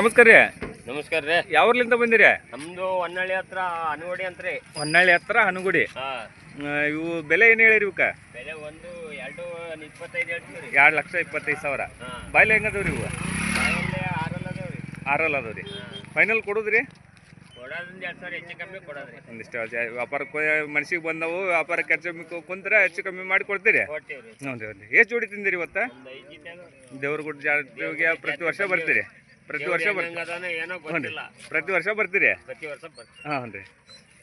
ನಮಸ್ಕಾರ ರೀ. ನಮಸ್ಕಾರ ರೀ. ಯಾವ್ರಲಿಂದ ಬಂದಿರಿ? ನಮ್ದು ಹೊನ್ನಳ್ಳಿ ಹತ್ರ ಅಂತ ರೀ. ಹೊನ್ನಳ್ಳಿ ಹತ್ರ ಹನುಗುಡಿ. ಇವು ಬೆಲೆ ಏನು ಹೇಳಿರಿ ಇವಕ್ಕೆ ಬೆಲೆ ಒಂದು ಎರಡು ಇಪ್ಪತ್ತೈದು ಹೇಳ್ತೀವಿ ಎರಡು ಲಕ್ಷ ಇಪ್ಪತ್ತೈದು ಸಾವಿರ. ಬಾಯ್ಲೆ ಹೆಂಗದವ್ ರೀ ಇವು? ಆರಲ್ ಅದಾವ ರೀ. ಆರಲ್ಲ ಅದಾವ ರೀ. ಫೈನಲ್ ಕೊಡೋದ್ರಿ? ಕೊಡೋದ್ರಿಂದ ಎರಡು ಸಾವಿರ ಹೆಚ್ಚು ಕಮ್ಮಿ ಕೊಡೋದ್ರಿ. ಒಂದಿಷ್ಟು ವ್ಯಾಪಾರಕ್ಕೆ ಮನ್ಸಿಗೆ ಬಂದವು ವ್ಯಾಪಾರಕ್ಕೆ ಹೆಚ್ಚು ಕುಂತ್ರೆ ಹೆಚ್ಚು ಕಮ್ಮಿ ಮಾಡಿ ಕೊಡ್ತೀರಿ? ಹ್ಞೂ ರೀ ಎಷ್ಟು ಜೋಡಿ ತಿಂದಿರಿ ಇವತ್ತು? ದೇವ್ರ ಗುಡ್ ಜಾತ್ರೆಗೆ ಪ್ರತಿ ವರ್ಷ ಬರ್ತೀರಿ. ಪ್ರತಿ ವರ್ಷ ಬರ್ತೀರಿ. ಅದಾನ ಏನೋ ಗೊತ್ತಿಲ್ಲ. ಪ್ರತಿ ವರ್ಷ ಬರ್ತೀರಿ? ಪ್ರತಿ ವರ್ಷ ಬರ್ತೀವಿ. ಹಾಂ ರೀ.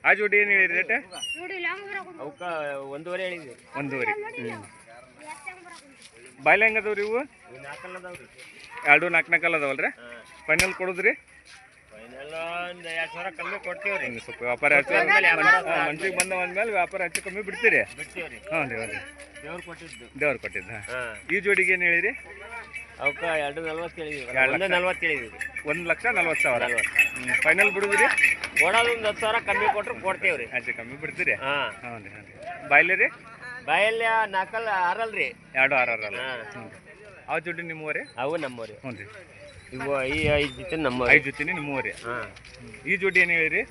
ಆ ಜೋಡಿ ಏನು ಹೇಳಿರಿ ರೇಟ್? ಅವಕ್ಕ ಒಂದೂವರೆ ಹೇಳಿದ್ವಿ. ಒಂದೂವರೆ. ಹ್ಞೂ ಬಾಯ್ಲೆ ಹೆಂಗದವ್ರಿ ಇವು? ರೀ ಎರಡು ನಾಲ್ಕು ನಾಲ್ಕಲ್ಲ ಅದಾವಲ್ರಿ ಹಾಂ. ಫೈನಲ್ ಕೊಡುದ್ರಿ? ರೀ ಹಿಂಗೆ ಸ್ವಲ್ಪ ವ್ಯಾಪಾರ ಹೆಚ್ಚು ಮನ್ಸಿಗೆ ಬಂದ ಅಂದ್ಮೇಲೆ ವ್ಯಾಪಾರ ಹೆಚ್ಚು ಕಮ್ಮಿ ಬಿಡ್ತೀರಿ? ಬಿಡ್ತೀವಿ ರೀ ಹ್ಞೂ ರೀ ಹ್ಞೂ ರೀ. ದೇವ್ರು ಕೊಟ್ಟಿದ್ದು. ದೇವ್ರು ಕೊಟ್ಟಿದ್ದು ಈ ಜೋಡಿಗೆ ಏನು ಹೇಳಿರಿ? ಅವಕ್ಕ ಎರಡು ನಲ್ವತ್ತು ಹೇಳಿದ್ವಿ ಎರಡು ಒಂದು ನಲ್ವತ್ತು ಹೇಳಿದ್ವಿ ಒಂದು ಲಕ್ಷ ನಲ್ವತ್ತು ಸಾವಿರ. ನಲ್ವತ್ತು ಫೈನಲ್ ಬಿಡುದ್ರಿ? ಕೊಡೋದು ಒಂದು ಹತ್ತು ಸಾವಿರ ಕಮ್ಮಿ ಕೊಟ್ರೆ ಕೊಡ್ತೇವೆ ರೀ ಹೆಚ್ಚು ಕಮ್ಮಿ ಬಿಡ್ತೀರಿ? ಹಾಂ. ಹ್ಞೂ ರೀ ಹ್ಞೂ ರೀ? ಬಾಯ್ಲೆ ರೀ ಬಾಯಲ್ಲಿ ನಾಲ್ಕಲ್ಲ ಆರಲ್ರಿ. ಎರಡು ಆರು ಆರಲ್ಲ ಹಾಂ ಆ ಜೋಡಿ ನಿಮ್ಮೂವರೆ? ಅವು ನಮ್ಮವ್ರಿ. ಹ್ಞೂ ರೀ ಇವು ಈ ಐದು ಜೊತೆ ನಮ್ಮ ಐದು ಜೊತೆನೇ ನಿಮ್ಮೂರಿ ಹಾಂ. ಈ ಜೋಡಿ ಏನು ಹೇಳಿರಿ?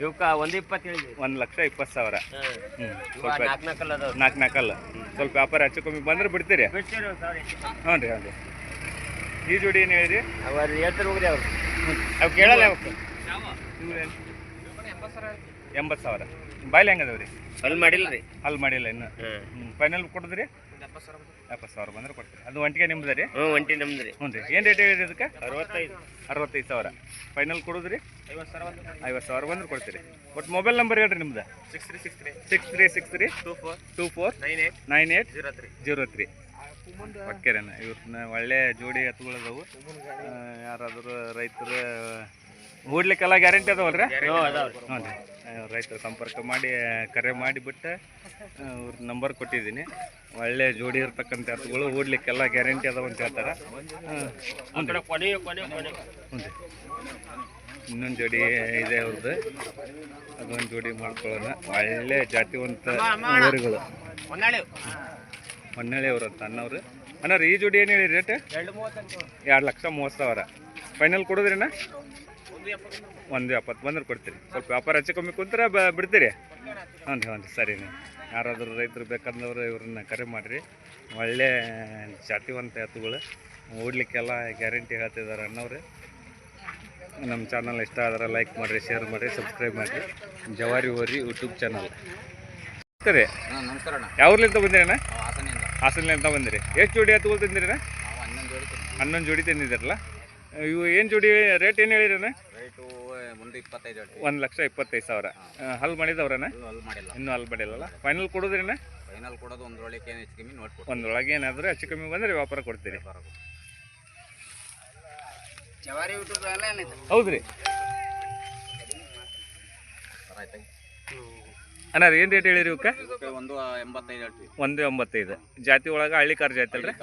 ಇವಕ್ಕ ಒಂದು ಇಪ್ಪತ್ತು ಹೇಳಿದ್ವಿ. ಒಂದು ಲಕ್ಷ ಇಪ್ಪತ್ತು ಸಾವಿರ. ಹ್ಞೂ ಸ್ವಲ್ಪ ನಾಲ್ಕು ನಾಲ್ಕಲ್ಲ ಅದಾವ ನಾಲ್ಕು ನಾಲ್ಕಲ್ಲ. ಸ್ವಲ್ಪ ವ್ಯಾಪಾರ ಹೆಚ್ಚು ಕಮ್ಮಿ ಬಂದ್ರೆ ಬಿಡ್ತೀರಿ? ಸಾವಿರ ಹೆಚ್ಚು ಕಮ್ಮಿ. ಹ್ಞೂ ರೀ ಹ್ಞೂ ರೀ ಈ ಜೋಡಿ ಏನು ಹೇಳಿರಿ ಅವ ಅಲ್ಲಿ ಹೇಳ್ತಾರೆ ಹೋಗ್ರಿ ಅವ್ರು. ಅವು ಕೇಳಲ್ಲ ಅವಕ್ಕೆ ಇವ್ರೇನು ಎಂಬತ್ತು ಸಾವಿರ. ಬಾಯ್ಲಿ ಹೆಂಗದವ್ರಿ? ರೀ ಅಲ್ಲಿ ಮಾಡಿಲ್ಲ ರೀ ಅಲ್ಲಿ ಮಾಡಿಲ್ಲ ಇನ್ನು. ಹ್ಞೂ ಫೈನಲ್ ಕೊಡಿದ್ರಿ? ಎಪ್ಪತ್ತು ಸಾವಿರ ಬಂದ್ರೆ ಕೊಡ್ತೀರಿ? ಅದು ಒಂಟಿಗೆ ನಿಮ್ದು ರೀ? ಹ್ಞೂ ಒಂಟಿ ನಮ್ದು ರೀ. ಹ್ಞೂ ರೀ. ಏನು ರೇಟ್ ಹೇಳಿರಿ ಅದಕ್ಕೆ ಅರವತ್ತೈದು. ಅರವತ್ತೈದು ಸಾವಿರ. ಫೈನಲ್ ಕೊಡೋದ್ರಿ? ಐವತ್ತು ಸಾವಿರ ಐವತ್ತು ಸಾವಿರ ಬಂದ್ರೆ ಕೊಡ್ತೀರಿ. ಒಟ್ಟು ಮೊಬೈಲ್ ನಂಬರ್ ಹೇಳ್ರಿ ನಿಮ್ದು. Six three six three six three six three two four two four nine eight nine eight zero three zero three ಓಕೆರೇನ ಇವತ್ತಿನ ಒಳ್ಳೆ ಜೋಡಿ ಎತ್ತುಗಳದಾವು. ಯಾರಾದರೂ ರೈತರು ಹೂಡ್ಲಿಕ್ಕೆಲ್ಲ ಗ್ಯಾರಂಟಿ ಅದಾವಲ್ರಿ? ಹ್ಞೂ ರೀ. ರೈತರು ಸಂಪರ್ಕ ಮಾಡಿ ಕರೆ ಮಾಡಿಬಿಟ್ಟು ಅವ್ರ ನಂಬರ್ ಕೊಟ್ಟಿದ್ದೀನಿ. ಒಳ್ಳೆ ಜೋಡಿ ಇರ್ತಕ್ಕಂಥ ಎತ್ತುಗಳು ಹೂಡ್ಲಿಕ್ಕೆಲ್ಲ ಗ್ಯಾರಂಟಿ ಅದಾವ ಅಂತ ಹೇಳ್ತಾರೆ. ಹ್ಞೂ ರೀ. ಇನ್ನೊಂದು ಜೋಡಿ ಇದೆ ಅವ್ರದ್ದು ಅದೊಂದು ಜೋಡಿ ಮಾಡ್ಕೊಳ್ಳೋಣ. ಒಳ್ಳೆ ಜಾತಿವಂತ ಊರುಗಳು ಹೊನ್ನಾಳಿ. ಹೊನ್ನಳ್ಳಿ ಅವ್ರು ಅಂತ ಅಣ್ಣವ್ರು ಅಣ್ಣವ್ರು ಈ ಜೋಡಿ ಏನು ಹೇಳಿ ರೇಟ್? ಎರಡು ಲಕ್ಷ ಮೂವತ್ತು ಸಾವಿರ. ಫೈನಲ್ ಕೊಡೋದ್ರಿನ ಒಂದು ಎಪ್ಪತ್ತು ಬಂದ್ರೆ ಕೊಡ್ತೀರಿ. ಸ್ವಲ್ಪ ವ್ಯಾಪಾರ ಹೆಚ್ಚು ಕಮ್ಮಿ ಕುಂತ್ರೆ ಬ ಬಿಡ್ತೀರಿ. ಹ್ಞೂ ರೀ ಹ್ಞೂ ರೀ. ಸರಿ ಯಾರಾದರೂ ರೈತರು ಬೇಕಂದವರು ಇವ್ರನ್ನ ಕರೆ ಮಾಡಿರಿ. ಒಳ್ಳೆ ಜಾತಿವಂತ ಎತ್ತುಗಳು. ಓಡ್ಲಿಕ್ಕೆಲ್ಲ ಗ್ಯಾರಂಟಿ ಹೇಳ್ತಿದ್ದಾರೆ ಅಣ್ಣವ್ರೆ ನಮ್ಮ ಚಾನಲ್ ಇಷ್ಟ ಆದರೆ ಲೈಕ್ ಮಾಡಿರಿ ಶೇರ್ ಮಾಡಿರಿ ಸಬ್ಸ್ಕ್ರೈಬ್ ಮಾಡಿರಿ. ಜವಾರಿ ಓರಿ ಯೂಟ್ಯೂಬ್ ಚಾನಲ್. ಸರಿ. ನಮಸ್ಕಾರ ಅಣ್ಣ. ಯಾವ್ರಲಿಂದ ಬಂದಿರಣ್ಣ ಹಾಸನಿಂದ. ಬಂದಿರಿ. ಎಷ್ಟು ಜೋಡಿ ಎತ್ತುಗಳು ತಂದಿರಣ್ಣ. ಹನ್ನೊಂದು ಜೋಡಿ ತಂದಿದ್ದಾರಲ್ಲ? ಇವು ಏನು ಜೋಡಿ ರೇಟ್ ಏನು ಹೇಳಿರಣ್ಣ ರೇಟು ಒಂದು ಇಪ್ಪತ್ತೈದು ಹೇಳ್ತೀವಿ. ಒಂದು ಲಕ್ಷ ಇಪ್ಪತ್ತೈದು ಸಾವಿರ. ಹಲ್ ಮಾಡಿದವ್ರಣ್ಣ ಇನ್ನು ಅಲ್ಲಿ ಮಾಡಿಲ್ಲ. ಇನ್ನೂ ಹಲ್ ಮಾಡಿಲ್ಲಲ್ಲ? ಫೈನಲ್ ಕೊಡೋದ್ರಿನ? ಫೈನಲ್ ಕೊಡೋದು ಒಂದೊಳಗೆ ಏನು ಹೆಚ್ಚು ಕಮ್ಮಿ ನೋಡ್ಕೊಟ್ಟು ಒಂದೊಳಗೆ ಏನಾದರೂ ಹೆಚ್ಚು ಕಮ್ಮಿ ಬಂದ್ರೆ ವ್ಯಾಪಾರ ಕೊಡ್ತೀರಿ. ಜವಾರಿ ಹೌದ್ರಿ. ಆಯ್ತು. ಏನ್ ಏನು ರೇಟ್ ಹೇಳಿರಿ ಇವಕ್ಕೆ? ಒಂದು ಎಂಬತ್ತೈದು ಹೇಳ್ತೀವಿ. ಒಂದು ಎಂಬತ್ತೈದು. ಜಾತಿ ಒಳಗೆ ಹಳ್ಳಿ ಕಾರ್ ಜಾತಿ ಅಲ್ರಿ?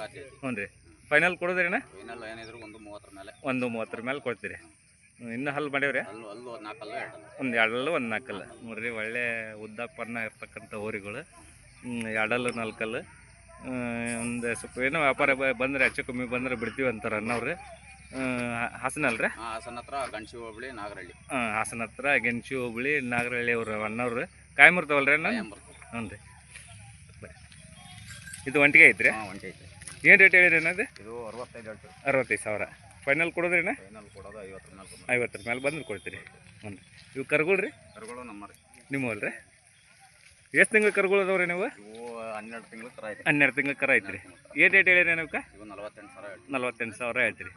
ಹ್ಞೂ ರೀ ಫೈನಲ್ ಕೊಡೋದ್ರಿನ? ಫೈನಲ್ ಏನಿದ್ರು ಒಂದು ಮೂವತ್ತರ ಮೇಲೆ. ಒಂದು ಮೂವತ್ತರ ಮೇಲೆ ಕೊಡ್ತೀರಿ. ಇನ್ನೂ ಹಲ್ಲು ಮಾಡ್ಯಾವ್ರಿ? ಅಲ್ಲೂ ಅಲ್ಲೂ ನಾಲ್ಕಲ್ಲ ಒಂದು ಎರಡಲ್ಲು ಒಂದು ನಾಲ್ಕಲ್ಲ. ನೋಡ್ರಿ ಒಳ್ಳೆ ಉದ್ದ ಪನ್ನ ಇರ್ತಕ್ಕಂಥ ಹೋರಿಗಳು. ಎರಡಲ್ಲು ನಾಲ್ಕಲ್ಲು. ಒಂದು ಸ್ವಲ್ಪ ಏನೋ ವ್ಯಾಪಾರ ಬಂದರೆ ಹೆಚ್ಚು ಕಮ್ಮಿ ಬಂದರೆ ಬಿಡ್ತೀವಿ ಅಂತಾರೆ ಅನ್ನೋರು ಹಾಸನ ಅಲ್ರಿ? ಹಾಸನ ಹತ್ರ ಗಣಿ ಹೋಬಳಿ ನಾಗರಹಳ್ಳಿ. ಹಾಂ ಹಾಸನ ಹತ್ರ ಗೆಣಸಿ ಹೋಬಳಿ ನಾಗರಹಳ್ಳಿ ಅವ್ರ ಅಣ್ಣವ್ರು. ಕಾಯಂ ಇರ್ತಾವಲ್ರಿ ಅಣ್ಣ? ಹ್ಞೂ ರೀ. ಇದು ಒಂಟಿಗೆ ಐತ್ರಿ? ಒಂಟಿ ಐತೆ ಏನು ರೇಟ್ ಹೇಳಿರಿ ಅನ್ನೋದು ಇದು? ಅರವತ್ತೈದು ಅರವತ್ತೈದು ಸಾವಿರ. ಫೈನಲ್ ಕೊಡೋದ್ರಿ ಅಣ್ಣ ಫೈನಲ್ ಕೊಡೋದು ಐವತ್ತರ ಮೇಲೆ ಐವತ್ತರ ಮೇಲೆ ಬಂದ್ರೆ ಕೊಡ್ತೀರಿ. ಹ್ಞೂ ರೀ ಇವು ಕರ್ಗಳು ರೀ ಕರುಗಳು ನಮ್ಮ ರೀ. ನಿಮ್ಮವಲ್ಲ ರೀ ಎಷ್ಟು ತಿಂಗಳು ಕರ್ಗಳು ಅದಾವ್ರಿ ನೀವು? ಇವು ಹನ್ನೆರಡು ತಿಂಗಳು ಕರ ಐತೆ ಹನ್ನೆರಡು ತಿಂಗಳು ಕರ ಐತ್ರಿ. ಏನು ರೇಟ್ ಹೇಳಿರಿ ನೀವು ಇವು ನಲವತ್ತೆಂಟು ಸಾವಿರ ಹೇಳ್ತೀವಿ ನಲ್ವತ್ತೆಂಟು ಸಾವಿರ ಹೇಳ್ತೀರಿ.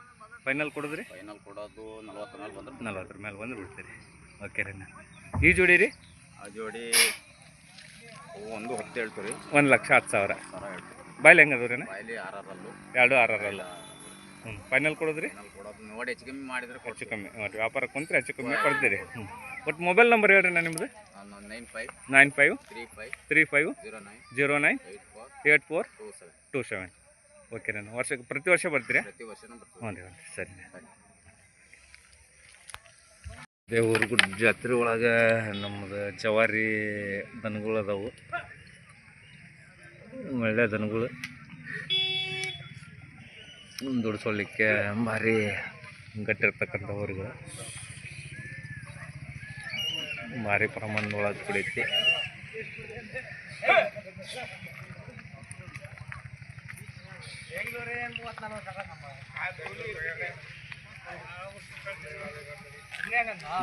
ಫೈನಲ್ ಕೊಡೋದ್ರಿ? ಫೈನಲ್ ಕೊಡೋದು ನಲವತ್ತರ ಮೇಲೆ ಬಂದ್ರೆ ನಲ್ವತ್ತರ ಮೇಲೆ ಬಂದು ಬಿಡ್ತೀರಿ. ಓಕೆ ರೀ ಈ ಜೋಡಿ ರೀ? ಆ ಜೋಡಿ ಅವು ಒಂದು ಹತ್ತು ಹೇಳ್ತೀವಿ ರೀ ಒಂದು ಲಕ್ಷ ಹತ್ತು ಸಾವಿರ. ಸಾವಿರ ಹೇಳ್ತೀವಿ ಬಾಯ್ಲಿ ಹೆಂಗೆ ಅದಾವ್ರಿ ಅಣ್ಣ? ಬಾಯಲ್ಲಿ ಆರಲ್ಲೂ ಎರಡು ಆರಲ್ಲ ಹ್ಞೂ ಫೈನಲ್ ಕೊಡೋದ್ರಿ? ಕೊಡೋದು. ನೋಡಿ ಹೆಚ್ಚು ಕಮ್ಮಿ ಮಾಡಿದ್ರೆ ಹೆಚ್ಚು ಕಮ್ಮಿ. ನೋಡಿ ವ್ಯಾಪಾರ ಕುಂತ್ರೆ ಹೆಚ್ಚು ಕಮ್ಮಿ ಕೊಡ್ತೀರಿ. ಹ್ಞೂ ಒಟ್ಟು ಮೊಬೈಲ್ ನಂಬರ್ ಹೇಳ್ರಿ ನಾನು ನಿಮ್ಮದು ನಾನು five nine five three five three five zero nine zero nine eight four two seven two seven okay ನಾನು ವರ್ಷಕ್ಕೆ ಪ್ರತಿ ವರ್ಷ ಬರ್ತೀರಿ? ಪ್ರತಿ ವರ್ಷ ಹ್ಞೂ ರೀ ಹ್ಞೂ ರೀ. ಸರಿ. ದೇವ್ರಗುಡ್ ಜಾತ್ರೆ ಒಳಗೆ ನಮ್ಮದು ಜವಾರಿ ದನಗಳು ಅದಾವು. ಒಳ್ಳೆ ದನಗಳು. ದುಡಿಸೋಲಿಕ್ಕೆ ಭಾರಿ ಗಟ್ಟಿರ್ತಕ್ಕಂಥ ಊರುಗಳು ಭಾರಿ ಪ್ರಮಾಣದೊಳಗೆ ಕುಡಿತಿ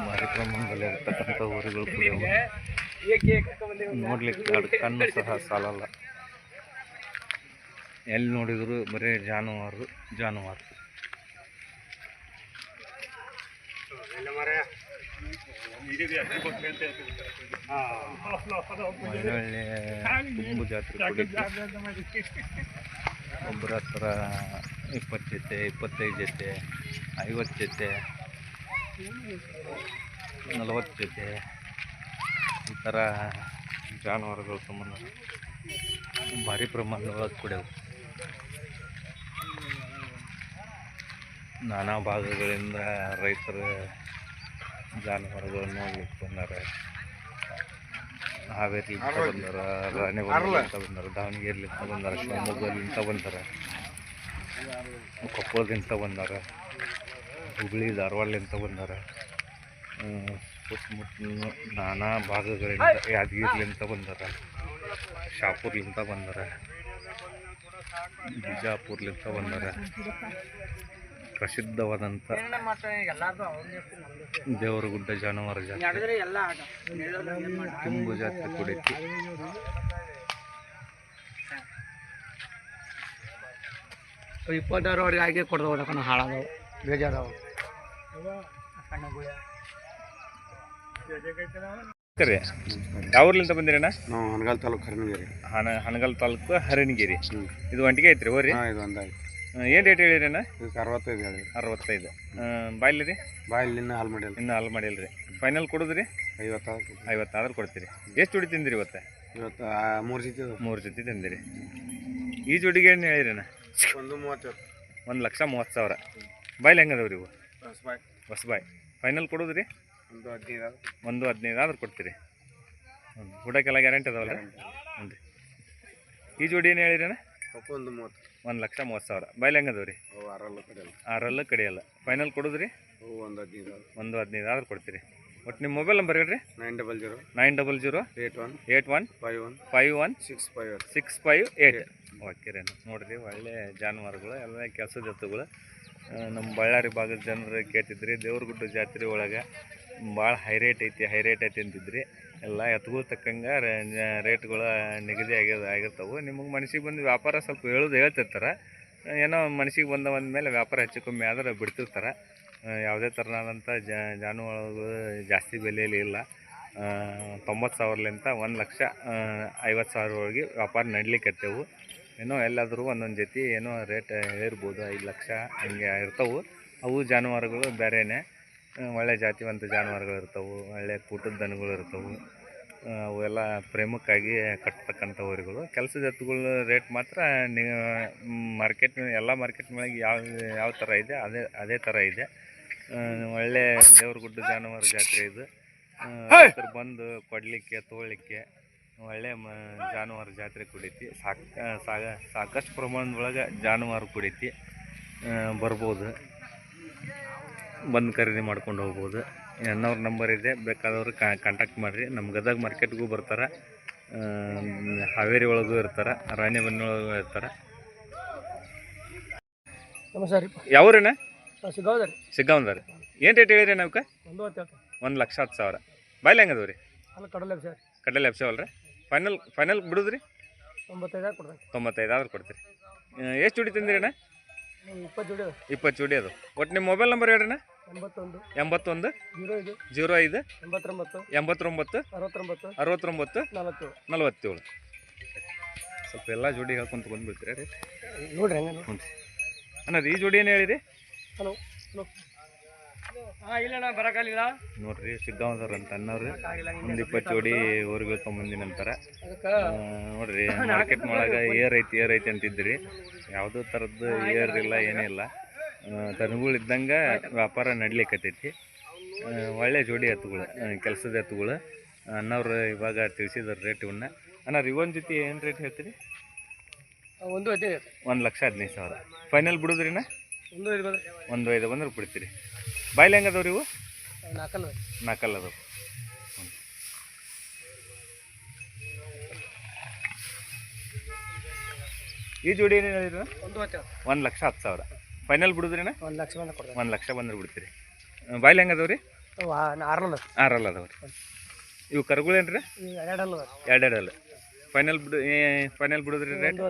ಭಾರಿ ಪ್ರಮಾಣದಲ್ಲಿ ಇರ್ತಕ್ಕಂಥ ಊರುಗಳು ಕುಡಿಯವು ನೋಡ್ಲಿಕ್ಕೆ ಕಣ್ಣು ಸಹ ಸಾಲಲ್ಲ. ಎಲ್ಲಿ ನೋಡಿದ್ರು ಬರೀ ಜಾನುವಾರು ಜಾನುವಾರು. ಒಳ್ಳೆ ತುಂಬು ಜಾತ್ರೆ ಒಬ್ಬರ ಹತ್ರ ಇಪ್ಪತ್ತು ಜೊತೆ ಇಪ್ಪತ್ತೈದು ಜೊತೆ ಐವತ್ತು ಜೊತೆ ನಲವತ್ತು ಜೊತೆ ಈ ಥರ ಜಾನುವಾರುಗಳು ಸಂಬಂಧ ಭಾರಿ ಪ್ರಮಾಣದೊಳಗೆ ಕುಡಿಯವು ನಾನಾ ಭಾಗಗಳಿಂದ ರೈತರು ಜಾನುವಾರುಗಳನ್ನು ನೋಡ್ಲಿಕ್ಕೆ ಬಂದಾರೆ ಹಾವೇರಿಲಿಂದ ಬಂದಾರ ರಾಣಿಬೆನ್ನೂರಿಂದ ಬಂದಾರ ದಾವಣಗೆರೆಲಿಂದ ಬಂದಾರ ಶಿವಮೊಗ್ಗಲಿಂದ ಬಂದಾರ ಕೊಪ್ಪಳದಿಂದ ಬಂದಾರ ಹುಬ್ಳಿ ಧಾರವಾಡಲಿಂದ ಬಂದಾರ ಸುತ್ತಮುತ್ತ ನಾನಾ ಭಾಗಗಳಿಂದ ಯಾದಗಿರಿಲಿಂದ ಬಂದಾರ ಶಾಪುರ್ಲಿಂದ ಬಂದಾರ ಬಿಜಾಪುರ್ಲಿಂದ ಬಂದಾರ ಪ್ರಸಿದ್ಧವಾದಂಥ ದೇವರಗುಡ್ಡ ಜಾನುವಾರು ಜಾತ್ರೆ ತುಂಬು ಜಾತ್ರೆ ಕುಡಿತು. ಇಪ್ಪತ್ತಾರು ಅವ್ರಿಗೆ ಹಾಗೆ ಕೊಡ್ದವು ಕಣ ಹಾಳಾದವು. ಬೇಜಾರವು ಕರೆ ಯಾವ ಊರ್ಲಿಂದ ಬಂದಿರಣ್ಣ? ನಾವು ಹನಗಾಲ್ ತಾಲೂಕು ಹರಿಣಗಿರಿ ಹನ ಹನಗಲ್ ತಾಲೂಕು ಹರಣಿಗಿರಿ ಹ್ಞೂ ಇದು ಒಂಟಿಗೆ ಐತ್ರಿ ಹೋರಿ? ಹಾಂ ಇದು ಒಂದಾಯ್ತು. ಏನು ರೇಟ್ ಹೇಳಿರಣ್ಣ ಇದಕ್ಕೆ ಅರವತ್ತೈದು ಹೇಳಿ ಅರವತ್ತೈದು. ಬಾಯ್ಲಿ ರೀ? ಬಾಯಿಲ್ ಇನ್ನೂ ಹಾಲು ಮಾಡಿಲ್ಲ. ಇನ್ನೂ ಹಾಲು ಮಾಡಿಲ್ಲ ರೀ. ಫೈನಲ್ ಕೊಡೋದ್ರಿ? ಐವತ್ತಾರು ಐವತ್ತಾರು ಕೊಡ್ತೀರಿ. ಎಷ್ಟು ಜೋಡಿ ತಿಂದಿರಿ ಇವತ್ತು? ಇವತ್ತು ಮೂರು ಜೊತೆ. ಮೂರು ಜೊತೆ ತಿಂದಿರಿ. ಈ ಜೋಡಿಗೆ ಏನು ಹೇಳಿರಣ್ಣ ಒಂದು ಮೂವತ್ತೈದು ಒಂದು ಲಕ್ಷ ಮೂವತ್ತು ಸಾವಿರ. ಬಾಯ್ಲಿ ಹೆಂಗದವ್ರಿ ಇವು? ಹೊಸಬಾಯ್ ಹೊಸಬಾಯ್ ಫೈನಲ್ ಕೊಡೋದ್ರಿ? ಒಂದು ಹದಿನೈದು ಒಂದು ಹದಿನೈದು ಆದ್ರೆ ಕೊಡ್ತೀರಿ. ಹ್ಞೂ ಊಟಕ್ಕೆಲ್ಲ ಗ್ಯಾರಂಟಿ ಅದಾವಲ್ಲ? ಹ್ಞೂ ರೀ. ಈ ಜೋಡಿ ಏನು ಹೇಳಿರಣ್ಣ ಅವಕ್ಕೆ ಒಂದು ಮೂವತ್ತು. ಒಂದು ಲಕ್ಷ ಮೂವತ್ತು ಸಾವಿರ. ಬಾಯ್ಲಿ ಹೆಂಗದವು ರೀ ಅವು ಆರಲ್ಲ ಕಡೆಯಲ್ಲ. ಆರಲ್ಲ ಕಡಿಯಲ್ಲ. ಫೈನಲ್ ಕೊಡೋದ್ರಿ? ಅವು ಒಂದು ಹದಿನೈದು ಒಂದು ಹದಿನೈದು ಆದ್ರೆ ಕೊಡ್ತೀರಿ. ಒಟ್ಟು ನಿಮ್ಮ ಮೊಬೈಲ್ ನಂಬರ್ ಹೇಳ್ರಿ? Nine double zero nine double zero eight one eight one five one five one six five six five eight. Okay ರೀ. ನೋಡಿರಿ ಒಳ್ಳೆ ಜಾನುವಾರುಗಳು ಎಲ್ಲ ಕೆಲಸದ ಜೊತೆಗಳು. ನಮ್ಮ ಬಳ್ಳಾರಿ ಭಾಗದ ಜನರು ಕೇಳ್ತಿದ್ರಿ ದೇವ್ರಗುಡ್ಡ ಜಾತ್ರೆ ಒಳಗೆ ಭಾಳ ಹೈ ರೇಟ್ ಐತಿ ಹೈ ರೇಟ್ ಐತಿ ಅಂತಿದ್ರಿ. ಎಲ್ಲ ಎತ್ತುಗಳು ತಕ್ಕಂಗೆ ರೇಟ್ಗಳು ನಿಗದಿ ಆಗ್ಯದ ಆಗಿರ್ತವೆ. ನಿಮಗೆ ಮನಸ್ಸಿಗೆ ಬಂದು ವ್ಯಾಪಾರ ಸ್ವಲ್ಪ ಹೇಳೋದು ಹೇಳ್ತಿರ್ತಾರೆ. ಏನೋ ಮನಸ್ಸಿಗೆ ಬಂದ ಮೇಲೆ ವ್ಯಾಪಾರ ಹೆಚ್ಚು ಕಮ್ಮಿ ಆದ್ರೆ ಬಿಡ್ತಿರ್ತಾರೆ. ಯಾವುದೇ ಥರನಾದಂಥ ಜಾನುವಾರುಗಳು ಜಾಸ್ತಿ ಬೆಲೆಯಲ್ಲಿ ಇಲ್ಲ. ತೊಂಬತ್ತು ಸಾವಿರಲಿಂತ ಒಂದು ಲಕ್ಷ ಐವತ್ತು ಸಾವಿರವರೆಗೆ ವ್ಯಾಪಾರ ನಡ್ಲಿಕ್ಕತ್ತೇವು ಏನೋ ಎಲ್ಲಾದರೂ ಒಂದೊಂದು ಜೊತೆ ಏನೋ ರೇಟ್ ಏರ್ಬೋದು ಐದು ಲಕ್ಷ ಹಂಗೆ ಇರ್ತವೆ. ಅವು ಜಾನುವಾರುಗಳು ಬೇರೆನೇ. ಆ, ಒಳ್ಳೆ ಜಾತಿವಂತ ಜಾನುವಾರುಗಳು ಇರ್ತವೆ ಒಳ್ಳೆ ಕೂಟದ ದನಗಳು ಇರ್ತವೆ ಅವೆಲ್ಲ ಪ್ರೇಮಕ್ಕಾಗಿ ಕಟ್ತಕ್ಕಂಥ ಊರುಗಳು ಕೆಲಸದ ಎತ್ತುಗಳ ರೇಟ್ ಮಾತ್ರ ನೀವು ಮಾರ್ಕೆಟ್ ಎಲ್ಲ ಮಾರ್ಕೆಟ್ ಮೇಲೆ ಯಾವ ಯಾವ ಥರ ಇದೆ ಅದೇ ಅದೇ ಥರ ಇದೆ. ಒಳ್ಳೆಯ ಒಳ್ಳೆ ದೇವ್ರಗುಡ್ಡ ಜಾನುವಾರು ಜಾತ್ರೆ ಇದು. ಅದ್ರ ರೈತರು ಬಂದು ಕೊಡಲಿಕ್ಕೆ ತೊಗೊಳ್ಲಿಕ್ಕೆ ಒಳ್ಳೆ ಮ ಜಾನುವಾರು ಜಾತ್ರೆ ಕುಡಿತಿ. ಸಾಕ ಸಾಗ ಸಾಕಷ್ಟು ಪ್ರಮಾಣದೊಳಗೆ ಜಾನುವಾರು ಕುಡಿತಿ. ಬರ್ಬೋದು. ಬಂದು ಖರೀದಿ ಮಾಡ್ಕೊಂಡು ಹೋಗ್ಬೋದು. ಎನ್ನವ್ರ ನಂಬರ್ ಇದೆ. ಬೇಕಾದವ್ರು ಕಾಂಟ್ಯಾಕ್ಟ್ ಮಾಡಿರಿ. ನಮ್ಮ ಗದಗ ಮಾರ್ಕೆಟ್ಗೂ ಬರ್ತಾರೆ. ಹಾವೇರಿ ಒಳಗೂ ಇರ್ತಾರೆ. ರಾಣಿಬೆನ್ನೊಳಗೂ ಇರ್ತಾರೆ. ನಮಸ್ಕಾರ ಯಾವ್ರಣ್ಣ ಸಿಗೋದ ರೀ. ಸಿಗ್ಗಾವಂದ ರೀ. ಏನು ರೇಟ್ ಹೇಳಿರಿ ನಮ್ಕ ಒಂದು ಲಕ್ಷ ಹತ್ತು ಸಾವಿರ. ಬಾಯ್ಲಿ ಹೆಂಗದವು ರೀ ಅಲ್ಲಿ ಕಡಲೆ ಸರ್ ಅಲ್ರಿ. ಫೈನಲ್ ಫೈನಲ್ ಬಿಡುದ್ರಿ? ತೊಂಬತ್ತೈದು ಆದ್ರೆ ಕೊಡ್ತೀರಿ. ಎಷ್ಟು ಜೋಡಿ ತಿಂದಿರಿ ಅಣ್ಣ? ಇಪ್ಪತ್ತು ಜೋಡಿ ಅದು ಒಟ್ಟು ನಿಮ್ಮ ಮೊಬೈಲ್ ನಂಬರ್ ಹೇಳ್ರಿ ಅಣ್ಣ ಎಂಬತ್ತೊಂದು. ಎಂಬತ್ತೊಂದು? ಜೀರೋ ಐದು. ಜೀರೋ ಐದು? ಎಂಬತ್ತೊಂಬತ್ತು. ಎಂಬತ್ತೊಂಬತ್ತು? ಅರವತ್ತೊಂಬತ್ತು. ಅರವತ್ತೊಂಬತ್ತು? ನಲವತ್ತೇಳು. ನಲವತ್ತೇಳು. ಸ್ವಲ್ಪ ಎಲ್ಲ ಜೋಡಿ ಹೇಳ್ಕೊಂತ ಬಂದ್ಬಿಡ್ತೀರಾ ರೀ? ನೋಡ್ರಿ ಹಂಗ ಹ್ಞೂ ಅಣ್ಣ ಈ ಜೋಡಿ ಏನು ಹೇಳಿರಿ? Hello hello. ಹಾಂ ಇಲ್ಲ ಬರೋಕ್ಕಾಗಲಿಲ್ಲ ನೋಡ್ರಿ ಸಿದ್ಧಾವಂತರ ಅಂತ ಅನ್ನೋರು. ಒಂದು ಇಪ್ಪತ್ತು ಜೋಡಿ ಊರಿಗೆ ತೊಗೊಂಬಂದಿ ನಂತರ. ಅದಕ್ಕೆ ನೋಡ್ರಿ ಮಾರ್ಕೆಟ್ ಒಳಗೆ ಏರ್ ಐತಿ ಏರ್ ಐತಿ ಅಂತಿದ್ರಿ. ಯಾವುದೋ ಥರದ್ದು ಏರ್ ಇಲ್ಲ ಏನಿಲ್ಲ ದನಗಳು ಇದ್ದಂಗೆ ವ್ಯಾಪಾರ ನಡ್ಲಿಕ್ಕತ್ತೈತಿ ಒಳ್ಳೆ ಜೋಡಿ ಎತ್ತುಗಳು ಕೆಲಸದ ಎತ್ತುಗಳು ಅನ್ನೋರು ಇವಾಗ ತಿಳಿಸಿದಾರೆ ರೇಟ್ ಇವನ್ನ ಅಣ್ಣ ರಿವನ್ ಜೊತೆ ಏನು ರೇಟ್ ಹೇಳ್ತೀರಿ? ಒಂದು ಹದಿನೈದು ಒಂದು ಲಕ್ಷ ಹದಿನೈದು ಸಾವಿರ. ಫೈನಲ್ ಬಿಡುದ್ರಿನ ಒಂದು ಐದು ಬಂದ್ರೆ. ಒಂದು ಐದು ಬಂದ್ರೆ ಬಿಡ್ತೀರಿ. ಬಾಯ್ಲೆ ಹೆಂಗೆ ಅದಾವ್ರಿ ಇವು? ನಾಲ್ಕಲ್ಲ ನಾಲ್ಕಲ್ಲ ಅದು ಈ ಜೋಡಿ ಏನೇನು ಹೇಳಿದ್ರು ಒಂದು ಹತ್ತು. ಒಂದು ಲಕ್ಷ ಹತ್ತು ಸಾವಿರ. ಫೈನಲ್ ಬಿಡುದ್ರಿನ? ಒಂದು ಲಕ್ಷ ಬಂದ ಕೊಡ್ತಾರೆ ಒಂದು ಲಕ್ಷ ಬಂದ್ರೆ ಬಿಡ್ತೀರಿ. ಬಾಯ್ಲಿ ಹೆಂಗೆ ಅದಾವ್ರಿ ಆರಲ್ಲ ಆರಲ್ಲ ಅದಾವ್ರಿ ಇವು ಕರುಗಳೇನು ರೀ ಎರಡಲ್ಲ ಎರಡೆರಡಲ್ಲ. ಫೈನಲ್ ಬಿಡು ಫೈನಲ್ ಬಿಡುದ್ರಿ ರೇಟ್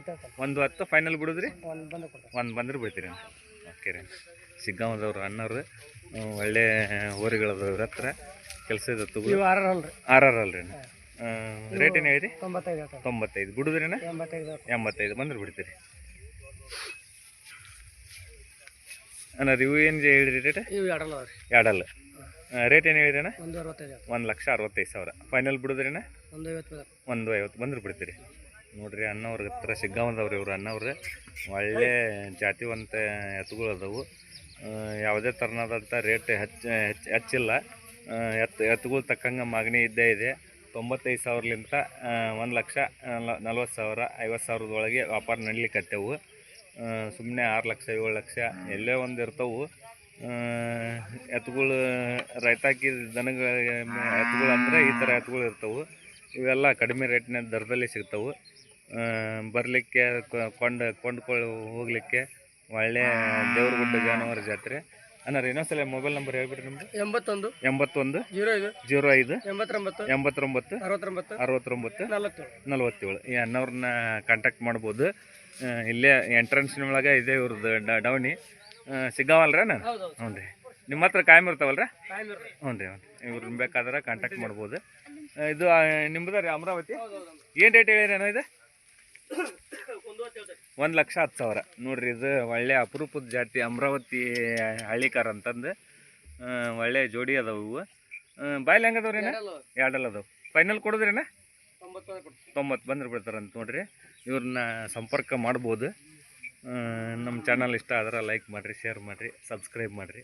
ಒಂದು ಹತ್ತು ಫೈನಲ್ ಬಿಡುದ್ರಿ? ಒಂದು ಬಂದ್ರೆ ಬಿಡ್ತೀರಿ ಓಕೆ ರೀ. ಸಿಗ್ಗಾಂವದವ್ರು ಅಣ್ಣವ್ರು ಒಳ್ಳೆ ಹೋರಿಗಳದವ್ರ ಇವ್ರ ಹತ್ರ ಕೆಲಸ ಇದೆ ತಗೋ. ಇವು ಆರಲ್ಲ ರೀ. ಆರ್ ಆರ್ ಅಲ್ರಿ ರೇಟ್ ಏನು ಹೇಳಿ ತೊಂಬತ್ತೈದು ಬಿಡುದ್ರೇನ? ಎಂಬತ್ತೈದು ಬಂದ್ರೆ ಬಿಡ್ತೀರಿ. ಅಣ್ಣ ಇವು ಏನು ಹೇಳಿರಿ ರೇಟ್ ಇವು ಎರಡಲ್ಲ ರೀ ಎರಡಲ್ಲ. ರೇಟ್ ಏನು ಹೇಳಿರಿ ಅಣ್ಣ? ಒಂದು ಅರವತ್ತೈದು. ಒಂದು ಲಕ್ಷ ಅರವತ್ತೈದು ಸಾವಿರ. ಫೈನಲ್ ಬಿಡಿದ್ರಿ ಒಂದು ಐವತ್ತು ಬಂದ್ರೆ ಒಂದು ಐವತ್ತು ಬಂದ್ರೆ ಬಿಡ್ತೀರಿ. ನೋಡ್ರಿ ಅಣ್ಣವ್ರ ಹತ್ರ ಸಿಗ್ಗಾವಂದವ್ರಿ ಇವ್ರು ಅಣ್ಣವ್ರಿಗೆ. ಒಳ್ಳೆ ಜಾತಿವಂತ ಎತ್ತುಗಳು ಅದಾವು. ಯಾವುದೇ ಥರನಾದಂಥ ರೇಟ್ ಹೆಚ್ಚು ಹೆಚ್ಚು ಹೆಚ್ಚಿಲ್ಲ. ಎತ್ತು ಎತ್ತುಗಳು ತಕ್ಕಂಗೆ ಮಾಗಣಿ ಇದ್ದೇ ಇದೆ. ತೊಂಬತ್ತೈದು ಸಾವಿರಲಿಂತ ಒಂದು ಲಕ್ಷ ನಲ್ವತ್ತು ಸಾವಿರ ಐವತ್ತು ಸಾವಿರದೊಳಗೆ ವ್ಯಾಪಾರ ನಡಲಿಕ್ಕತ್ತೇವು ಸುಮ್ಮನೆ ಆರು ಲಕ್ಷ ಏಳು ಲಕ್ಷ ಎಲ್ಲೇ ಒಂದು ಇರ್ತವೆ. ಎತ್ತುಗಳು ರೈತಾಕಿ ದನಗಳ ಎತ್ತುಗಳು ಅಂದರೆ ಈ ಥರ ಎತ್ತುಗಳು ಇರ್ತವೆ. ಇವೆಲ್ಲ ಕಡಿಮೆ ರೇಟ್ನ ದರದಲ್ಲಿ ಸಿಗ್ತವೆ. ಬರಲಿಕ್ಕೆ ಕೊಂಡು ಕೊಂಡ್ಕೊಳ್ಳಿ ಹೋಗಲಿಕ್ಕೆ ಒಳ್ಳೆ ದೇವ್ರಗುಡ್ಡ ಜಾನುವಾರು ಜಾತ್ರೆ. ಅನ್ನಾರ ಇನ್ನೊಂದ್ಸಲ ಮೊಬೈಲ್ ನಂಬರ್ ಹೇಳ್ಬಿಟ್ರಿ ನಿಮ್ಮದು ಎಂಬತ್ತೊಂದು ಎಂಬತ್ತೊಂದು ಜೀರೋ ಐದು ಜೀರೋ ಐದು ಎಂಬತ್ತೊಂಬತ್ತು ಎಂಬತ್ತೊಂಬತ್ತು ಅರವತ್ತೊಂಬತ್ತು ಅರವತ್ತೊಂಬತ್ತು ನಲವತ್ತೇಳು. ನಲವತ್ತೇಳು. ಈ ಅಣ್ಣವ್ರನ್ನ ಕಾಂಟ್ಯಾಕ್ಟ್ ಮಾಡ್ಬೋದು. ಆ, ಎಂಟ್ರೆನ್ಸ್ ಎಂಟ್ರೆನ್ಸ್ನೊಳಗೆ ಇದೆ ಇವ್ರದ್ದು ಡೌನಿ ಸಿಗ್ಗಾವಲ್ರ ನಾನು? ಹ್ಞೂ ರೀ ನಿಮ್ಮ ಹತ್ರ ಕಾಯಂ ಇರ್ತಾವಲ್ರ? ಹ್ಞೂ ರೀ ಹ್ಞೂ ಇವ್ರನ್ನ ಬೇಕಾದ್ರೆ ಕಾಂಟ್ಯಾಕ್ಟ್ ಮಾಡ್ಬೋದು. ಇದು ನಿಮ್ಮದ ರೀ ಅಮರಾವತಿ? ಏನು ರೇಟ್ ಹೇಳಿರೇನೋ ಇದು? ಒಂದು ಲಕ್ಷ ಹತ್ತು ಸಾವಿರ. ನೋಡ್ರಿ ಇದು ಒಳ್ಳೆ ಅಪರೂಪದ ಜಾತಿ ಅಮರಾವತಿ ಹಳ್ಳಿಕಾರ ಅಂತಂದು. ಒಳ್ಳೆ ಜೋಡಿ ಅದಾವು ಇವು. ಬಾಯಲ್ಲಿ ಹೆಂಗೆ ಅದಾವ್ರಿ ಎರಡಲ್ಲ ಅದಾವೆ. ಅದಾವು. ಫೈನಲ್ ಕೊಡೋದ್ರಿನ ತೊಂಬತ್ತು ಬಂದ್ರೆ ಬಿಡ್ತಾರಂತ ನೋಡ್ರಿ. ಇವ್ರನ್ನ ಸಂಪರ್ಕ ಮಾಡ್ಬೋದು. ನಮ್ಮ ಚಾನಲ್ ಇಷ್ಟ ಆದ್ರೆ ಲೈಕ್ ಮಾಡಿರಿ ಶೇರ್ ಮಾಡಿರಿ ಸಬ್ಸ್ಕ್ರೈಬ್ ಮಾಡಿರಿ.